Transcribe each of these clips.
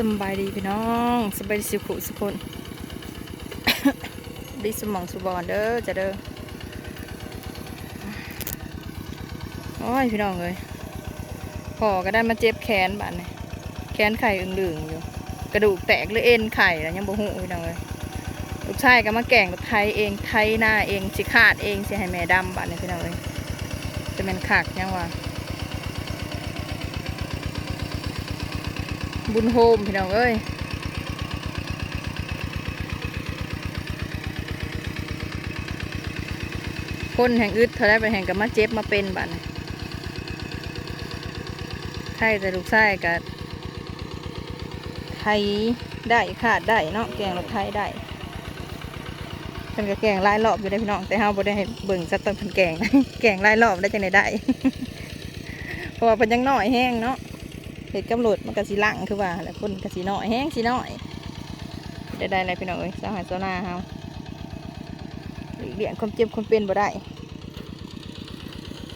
สบายดีพี่น้องสบายดีสุขุสุคนดีสมองสุบอนเด้อจะเด้อโอ้ยพี่น้องเลยพอก็ได้มาเจ็บแขนบาดนี่แขนไข่อึงดึงอยู่ กระดูกแตกหรือเอ็นไข่แล้วยังบ่หูพี่น้องเลยลูกชายก็มาแก่งรถไทยเองไทยหน้าเองสิขาดเองสิให้แม่ดำบาดนี่พี่น้องเลยจะเป็นขากยังวะ บุญโฮมพี่น้องเอ้ยคนแห่งอึดเท่าไรไปแห่งกับมาเจ็บมาเป็นบัดนี้ไข่แต่ลูกไส้กับไทยได้ขาดได้เนาะแกงรถไทยได้เพิ่นก็แกงหลายรอบอยู่ได้พี่น้องแต่เฮาบ่ได้ให้เบิ่งสักตอนเพิ่นแกงแกงหลายรอบได้จังไดได้เพราะว่าเพิ่นยังน้อยแห้งเนาะ เห็ดกำหลดมันก็สิลังคือว่าแล้วคนก็สิน้อยแห้งสิน้อยได้ได้อะไรพี่น้องเอ้ยสาวหายโซนาเฮาเลี่ยงความเจ็บความเป็นบ่ได้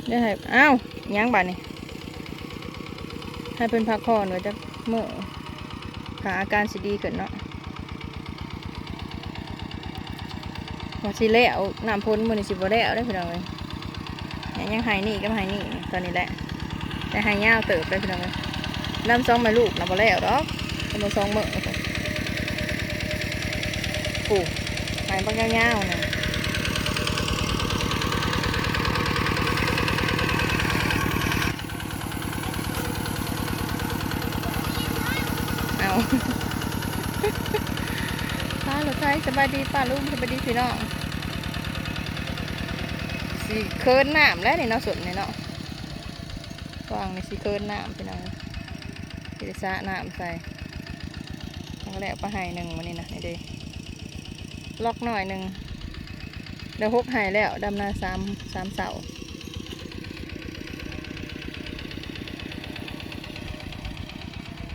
ได้ให้อ้าวยังบาดนี่ให้เพิ่นพักผ่อนไว้จักมื้อหาอาการสิดีขึ้นเนาะว่าสิแล้วน้ำพ้นมือนี้สิบ่แล้วได้พี่น้องเอ้ยยังหายนี่ก็หายนี่ตอนนี้แหละแต่หายยาวเติบเลยพี่น้องเอ้ย น้ำซองไม่ลูกน้ำบ่แล้วดอกน้ำซองเมื่อปูหายปังยาวๆนะเอาป้าหรือใครสบายดีป้าลุงสบายดีพี่น้องสีเคิร์นน้ำแล้วนี่เนาะสุดนี่เนาะวางในสีเคิร์นน้ำพี่น้อง พิซซ่าน้ำใส่ทั้งแรกปลาไห่หนึ่งวันนี้นะนี่เด้ล็อกหน่อยหนึ่งเดี๋ยวฮกไห่แล้วดำนาสามสามเสา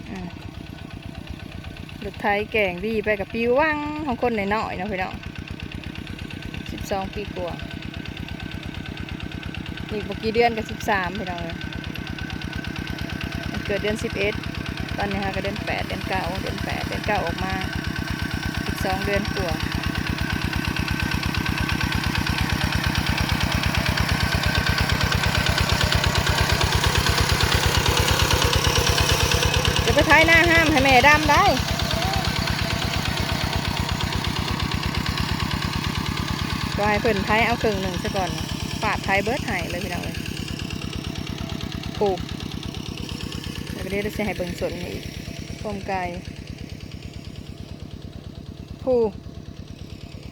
อ่าลูกไทยแก่งดีไปกับปิววังของคนในน้อยๆเนาะพี่น้องสิบสองปีกว่าอีกบกี่เดือนกับสิบสามพี่น้องเลยเกิดเดือนสิบเอ็ด ตอนนี้ค่ะก็เดือนแปดเดือนเก้าเดือนแปดเดือนเก้าออกมาอีกสองเดือนกว่าเดี๋ยวไปท้ายหน้าห้ามให้แม่ดำได้ก็ให้เพิ่นไทยเอาครึ่งหนึ่งซะก่อนปาดไทยเบิร์ดไห้เลยพี่น้องเลยปลูก แล้วก็เดี๋ยวเราจะให้เบิ่งส่วนนี้อีกต้มไก่ผู้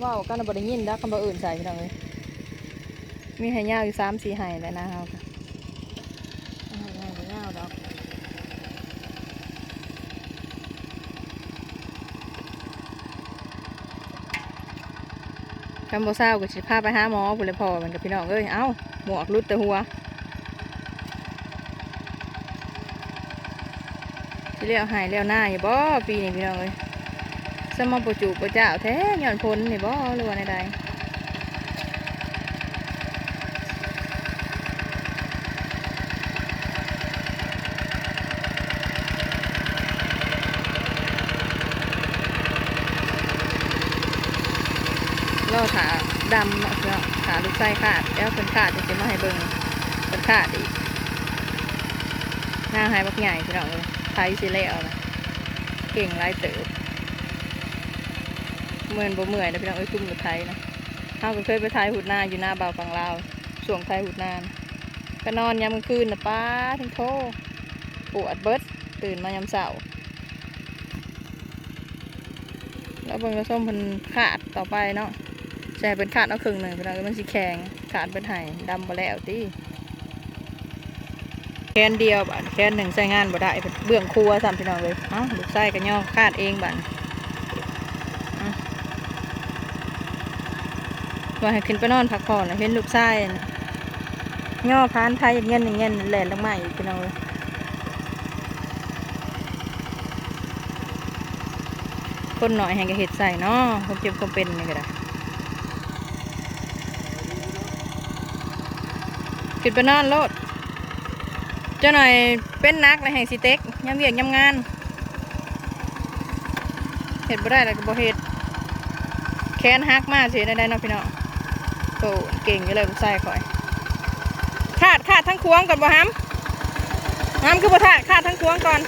ว้าวกันบไดยินดักคำบ่อื่นใส่พี่น้องเลยมีไห่ยาวอยู่สามสี่ไห่แล้วนะเฮาค่ะไห่ยาวบ่ยาดอกคำบ่เศร้าก็สิพาไปหาหมอพุ่นเลยพอมันกับพี่น้องเอ้ย เอ้า หมวกรุดแต่หัว เลี้ยวหายเลี้ยวหน้าอยู่บ่ปีนี้พี่น้องเอ้ยสมอปจูปเจ้าแท้ย้อนพ้นนี่บ่หรือว่าใดล่อขาดำเนาะขาลูกไส้ขาดแล้วเป็นขาดจะมาให้เบิ่งเป็นขาดอีกหน้าหายบักใหญ่พี่น้องเอ้ย ไทยสิแล้วนะเก่งไรเติบเมื่อนบ่เมื่อยนะพี่น้องเอ้ยคุ้มกับไทยนะเฮาก็เคยไปไทยหุดหน้าอยู่หน้าเบาฝั่งลาวช่วงไทยหุดหน้านะก็นอนยามกลางคืนนะป้าทั้งโทปวดเบิดตื่นมายามเช้าแล้วเบิ่งกระส้มเพิ่นขาดต่อไปเนาะใช่เป็นขาดเอาครึ่งหนึ่งพี่น้องมันสิแข็งขาดเป็นไห้ดำบ่แล้วติแค่นเดียวบัดแค่นหนึ่งใช้งานบ่ได้เป็นเบื้องครัวสามพี่น้องเลยเอ้าลูกไส้กันย่อคาดเองบัดอะว่าให้ขึ้นไปนอนพักผ่อนเห็นลูกไส้ย่อพานไทยอย่างเงี้ยอย่างเงี้ยแหลนลงมาอีกพี่น้องเลยคนหน่อยแห่งกระเห็ดใส่เนาะคนเจ็บคนเป็นนี่ก็ได้ขึ้นไปนอนโลด เจ้าหน่อยเป็นนักในแห่งสิเต็กย้ำเวียกย้ำงานเห็ดบ่ได้แล้วก็บ่เห็ดแค้นฮักมากสิได้ได้เนาะพี่น้องโตเก่งอยู่เลยผู้ชายคอยคาดคาดทั้งควงก่อนบ่ฮัมฮัมคือบ่ทาดขาดทั้งควงก่อน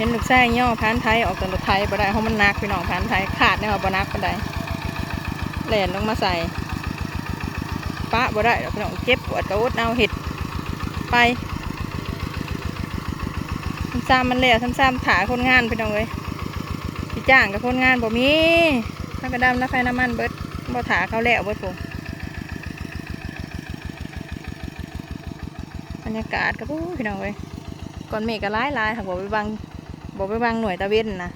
เห็นลูกชายย่อพานไทยออกจากรถไทยบ่ได้เพราะมันหนักพี่น้องพานไทยขาดเนี่ยบ่นักปานใดแหลนลงมาใส่ปะบ่ได้พี่น้องเจ็บปวดกระอุดเอาเห็ดไปซ้ำมันแล้วซ้ำๆถาคนงานพี่น้องเอ้ยพี่จ้างกับคนงานบ่มีถ้ากระดำน้ำไฟน้ำมันเบิดบ่ถาเขาแล้วเบิดผมบรรยากาศก็ปู้พี่น้องเอ้ยก่อนเมฆก็ร้ายลายๆค่ะบ่ไปบัง บ่ไปบังหน่วยตะเวนนะ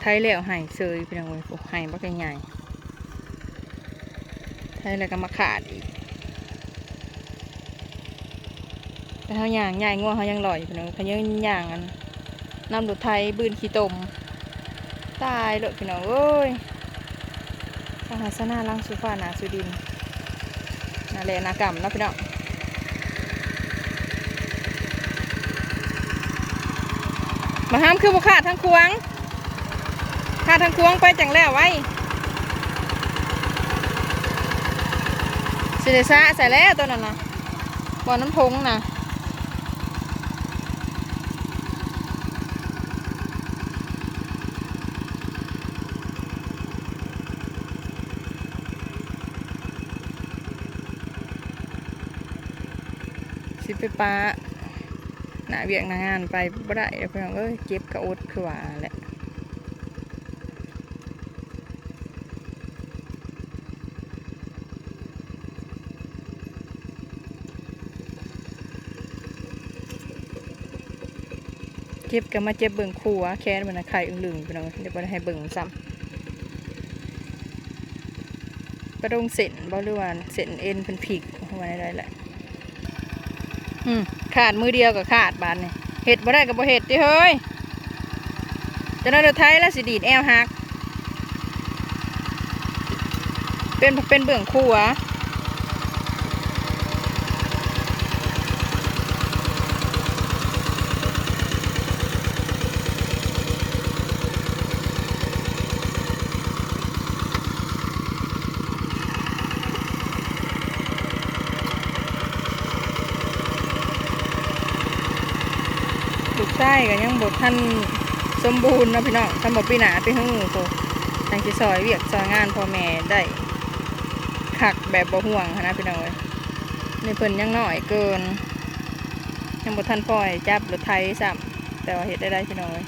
ไทยแล้วไห้เซยพี่น้องเว้ยพวกไห้บักใหญ่ไทยแล้วก็มาขาดอีกแต่ เขาย่างใหญ่ง่วงเขายังลอยอยู่พี่น้องเขายังย่างอันน้ำดูดไทยบืนขี้ตมตายเลยพี่น้องเอ้ยสหัสนาลังสุฟ้านาสุดินนาเลนากรรมนะพี่น้องมาห้ามคือบุขาดทั้งควงพาทางควงไปจังแล้วไว้สิเดซ่าใส่แล้วตัวนั้นนะบ่อน้ำพงนะ สิไปปลาหน้าเวียงหน้างานไปบ่ได้เพี่องเอ้ยเจ็บกระอดคือว่าแหละเจ็บก็มาเจ็บเบิ่งครัวแค้นมันนะไข่อึ้งลึงไปน้องเดี๋ยวได้ให้เบิ่งซ้ำกระดงเส้นบ่หรือว่าเส้นเอ็นเป็นผิกเอาไว้ได้แหละ ขาดมือเดียวก็ขาดบานนี่เห็ดบ่ได้กับ่เห็ดติเฮ้ยจะนั่นไทยแล้วสิดีดแอลหัก เป็นเป็นเบื้องครัว ลู ก็ยังบดท่านสมบูรณ์นะพี่น้องท่านบอกปีหนาไปห้อโตทางที่ซอยเวียกซอยงานพ่อแม่ได้ขักแบบบ่ห่วงนะพี่น้องเอ้ยในเพิ่นยังน้อยเกิน ยังบดท่านปล่อยจับรถไทยซ้ำแต่ว่าเห็ดได้ได้พี่น้องเอ้ย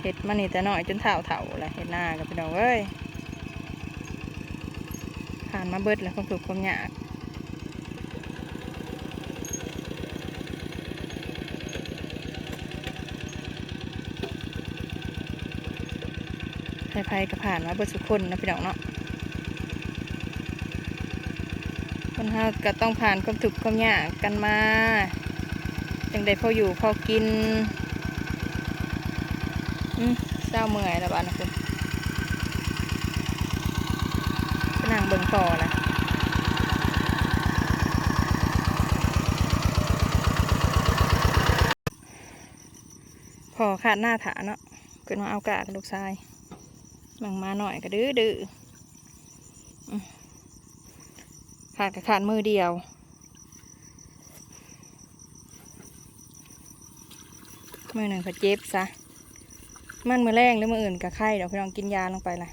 เห็ดมันนี่แต่น้อยจนเท่าเท่าๆเลยเห็ดหน้ากับพี่น้องเอ้ยผ่านมาเบิดแล้วความถูกข์ความยาก ไพ่ๆก็ผ่านมาเบิดสุกคนนะพี่น้องเนาะคนเฮาก็ต้องผ่านความทุกความยากกันมาจังได้พออยู่พอกินอืมเศร้าเมื่อยแล้วบ้านนะคุณนั่งเบิ่งพอแหละพอขาดหน้าถาเนาะเกิดมาเอากากับลูกชาย มังมาหน่อยก็ดื้อดื้อขาดกับขาดมือเดียว มือหนึ่งก็เจ็บซะ มันมือแรงหรือมืออื่นกับไข้เดี๋ยวพี่น้องกินยาลงไปละ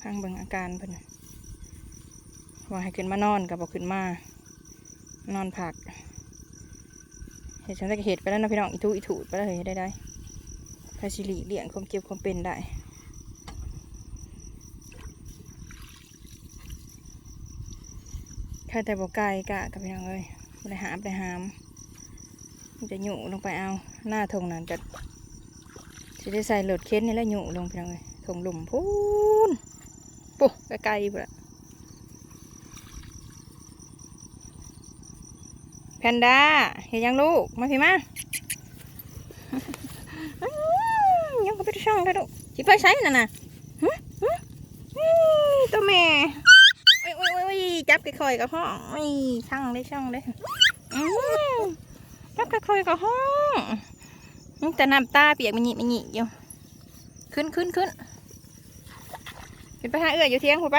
พังเบิ่งอาการเพิ่นว่าให้ขึ้นมานอนกับบอกขึ้นมา นอนผัก เห็ดฉันได้ก็เห็ดไปแล้วนะพี่น้อง อีทูอีถูดไปแล้วเลยได้ได้าชิลิเลี่ยงความเจ็บความเป็นได้แค่แต่บอกไกลกะกับพี่น้องเลยได้หามไปหามจะหยุลงไปเอาหน้าทงนั้นจะจะได้ใส่โหลดเค้นนี่แล้วหยุลงไปเลยทงหลุมพูนปุ๊บไกลๆปุ๊ละแพนด้าเห็นยังลูก มาพี่มา ยังก็ไปดูช่องได้ดูสิไปใช้น่ะนะหึหึอื้อตัวแม่โอ้ยโอ้ยโอ้ยจับกระคอยกับห้องโอ้ยช่างได้ช่างได้จับกระคอยกับห้องแต่น้ำตาเปียกมันหยิบมันหยิบอยู่ขึ้นขึ้นขึ้นขึ้นไปหาเอื้ออยู่เที่ยงพูไป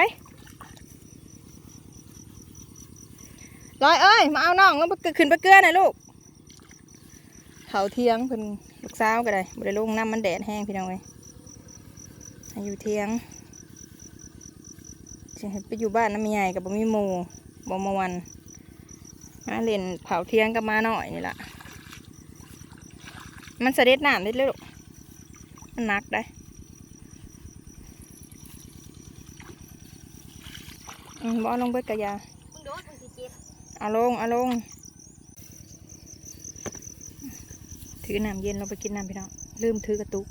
ลอยเอ้ยมาเอาน้องลงไปขึ้นไปเกลือหน่อยลูกเขาเที่ยงเพิ่น ลูกสาวก็ได้บริลงน้ำมันแดดแห้งพี่น้องเลยให้อยู่เที่ยงสิให้ไปอยู่บ้านน้ำใหญ่กับบ่มีหมูบ่มาวันมาเล่นเผาเที่ยงกับมาหน่อยนี่ล่ะมันเสด็จน้ำได้เลยลูกมันหนักได้อืมบ่เอาลงเบิดกะยามึงโดนมึงสิเจ็บเอาลงเอาลง ถือน้ำเย็นเราไปกินน้ำพี่น้องลืมถือกระตุก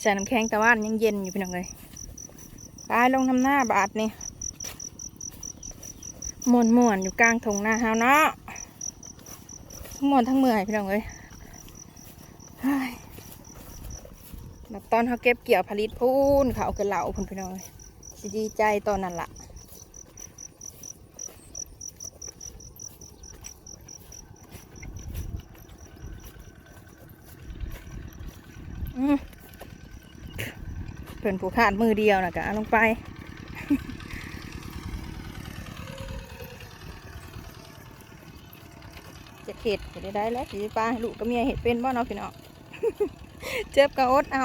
ใส่น้ำแข็งแต่ว่ายังเย็นอยู่พี่น้องเลยตายลงทำหน้าบาทนี่มวนมวนอยู่กลางทงนาเฮาเนาะมวนทั้งเมื่อยพี่น้องเลยตอนเขาเก็บเกี่ยวผลิตพูนเขาเอากระเหล่าพุ่นพี่น้องเลยดีใจตอนนั้นล่ะ นผูกขาดมือเดียวนะกะลงไป จะเข็ดจะได้ได้แล้วสิปลาหลูกกับเมียเห็ดเป็นบ่เนาะพี่น้องเจ็บกระอดเอา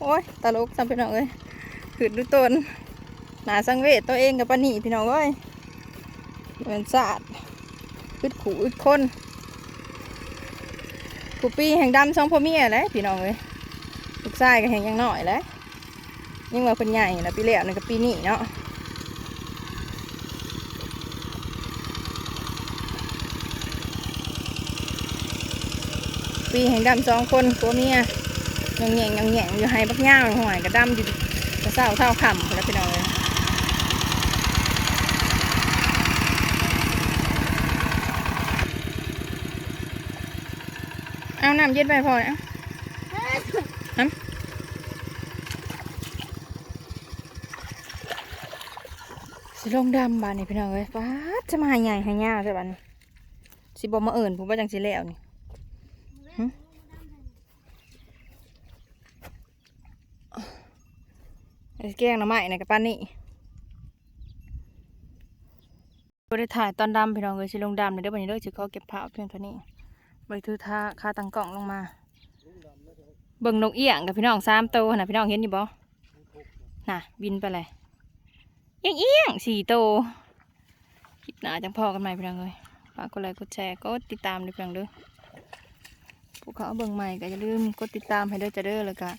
โอ้ยตลกซ้ำพี่น้องเอ้ยขืดดูตนหนาสังเวชตัวเองกับปานี่พี่น้องเอ้ยเหมือนสาดอึดขู่อึดคนกูปีแห่งดำสองพ่อเมียแหล้วพี่น้องเอ้ยลูกชายก็แห่งยังหน่อยแหล้ว ยังว่าเพิ่นใหญ่แล้วปีแล้วนี่ก็ปีนี้เนาะปีแห่งดำสองคนตัวเมียยังแง่งยังแง่งอยู่ให้บักย่างห่วยก็ดำอยู่กระเศร้าเท่าคำแล้วพี่น้องเลยเอาน้ำเย็นไปพอแล้ว สิลงดำบานนี่พี่น้องเอ้ยป้าจะมาหาใหญ่หายาใช่บ้านนี่สิบอมาเอิ่นผมว่าจังสิแล้วนี่ไอ้แกงน่อไม้ในกับป้านนี่บริถ่ายตอนดำพี่น้องเอ้ยสิลงดำเลยเดี๋ยววันนี้เลิกจะขอเก็บผ้าเพียงเท่านี้บริถือท่าคาตังกล่องลงมา เบิ่งนกเอี้ยงกับพี่น้องสามตัวนะพี่น้องเห็นอยู่บ่น่ะบินไปเลย เอียงเอียงสี่โตคลิปหนาจังพอกันใหม่เพียงเลยฝากกดไลค์กดแชร์กดติดตามด้วยเพียงเด้อผู้เขาเบิ่งใหม่ก็อย่าลืมกดติดตามให้ด้อจะเด้อเลยก็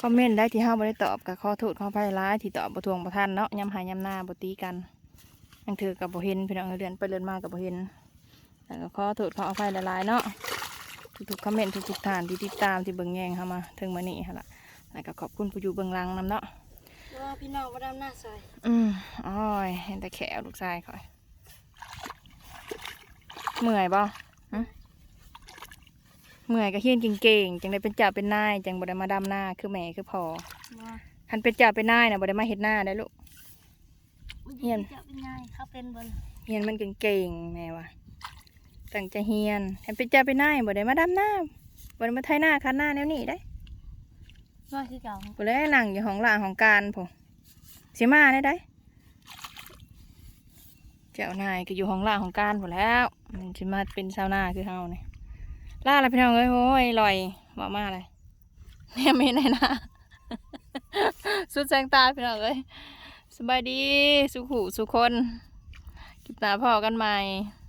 คอมเมนต์ได้ที่เฮาบ่ได้ตอบก็ขอโทษขออภัยร้ายที่ตอบบ่ทวงบ่ทันเนาะย้ำหายย้ำหน้าบ่ตีกันยังถือกับบ่เห็นพี่น้องเอ้ยเดือนไปเดือนมากับบ่เห็นแต่ก็ข้อโทษขออภัยหลายๆเนาะทุกๆคอมเมนต์ทุกๆท่านที่ติดตามที่เบิ่งแยงเข้ามาถึงมื้อนี้หั่นล่ะแล้วก็ขอบคุณผู้อยู่เบื้องหลังนํเนาะ ว่าพี่น้องมาดำหน้าซอยอืมอ้อยเห็นแต่แขวลูกชายคอยเมื่อยบ่ฮะเมื่อยก็เฮียนเก่งๆจังได้เป็นเจ้าเป็นนายจังบ่ได้มาดำหน้าคือแม่คือพ่อว่าคันเป็นเจ้าเป็นนายนะบ่ได้มาเฮ็ดหน้าได้ลูกเฮียนจะเป็นไงเขาเป็นบนเฮียนมันเก่งๆแม่ว่าตั้งใจเฮียนคันเป็นเจ้าเป็นนายบ่ได้มาดำหน้าบ่ได้มาไถหน้าคันหน้าแนวนี้ได้ ว่าคือเก่าบ่ได้นั่งอยู่ห้องล่างของการพุ่นสิมาได้ได้เจ้านายก็อยู่ห้องล่างของการหมแล้วมันจะมาเป็นชาวนาคือเฮาเนี่ยล่าอะไรพี่น้องเอ้ยโอ้ยลอยบอกมาเลยเนี่ยไม่ไหนนะสุดแสงตาพี่น้องเอ้ยสบายดีสุขหูสุคนคลิปหน้าพอกันใหม่